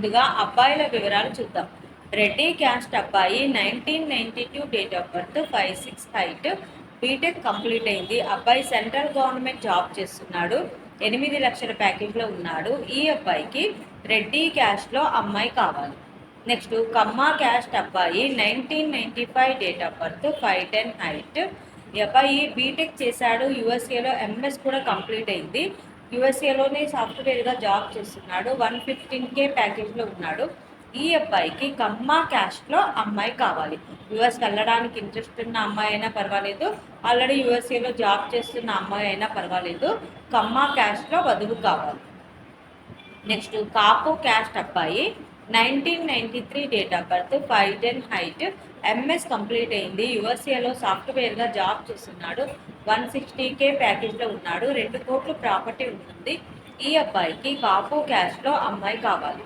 ముందుగా అబ్బాయిల వివరాలు చూద్దాం. రెడ్డి క్యాస్ట్ అబ్బాయి nineteen ninety two date of birth five six height. BTech complete అయింది. అబ్బాయి సెంట్రల్ గవర్నమెంట్ జాబ్ చేస్తున్నాడు. ఎనిమిది లక్షల ప్యాకేజ్లో ఉన్నాడు. ఈ అబ్బాయికి రెడ్డి క్యాస్ట్లో అమ్మాయి కావాలి. నెక్స్ట్ కమ్మ క్యాస్ట్ అబ్బాయి nineteen ninety five date of birth five ten height. ఈ అబ్బాయి బీటెక్ చేశాడు. యూఎస్ఏలో ఎంఎస్ కూడా కంప్లీట్ అయింది. యూఎస్ఏలోనే సాఫ్ట్వేర్గా జాబ్ చేస్తున్నాడు. వన్ ఫిఫ్టీన్ కే ప్యాకేజ్లో ఉన్నాడు. ఈ అబ్బాయికి కమ్మ క్యాస్ట్లో అమ్మాయి కావాలి. యుఎస్కి వెళ్ళడానికి ఇంట్రెస్ట్ ఉన్న అమ్మాయి అయినా పర్వాలేదు. ఆల్రెడీ యూఎస్ఏలో జాబ్ చేస్తున్న అమ్మాయి అయినా పర్వాలేదు. కమ్మ క్యాస్ట్లో వధువు కావాలి. నెక్స్ట్ కాపు క్యాస్ట్ అబ్బాయి. Nineteen ninety three date of birth five ten height. MS complete అయింది. యుఎస్ఏలో సాఫ్ట్వేర్గా జాబ్ చేస్తున్నాడు. వన్ సిక్స్టీ కే ప్యాకేజ్లో ఉన్నాడు. రెండు కోట్లు ప్రాపర్టీ ఉంటుంది. ఈ అబ్బాయికి కాపు క్యాష్లో అమ్మాయి కావాలి.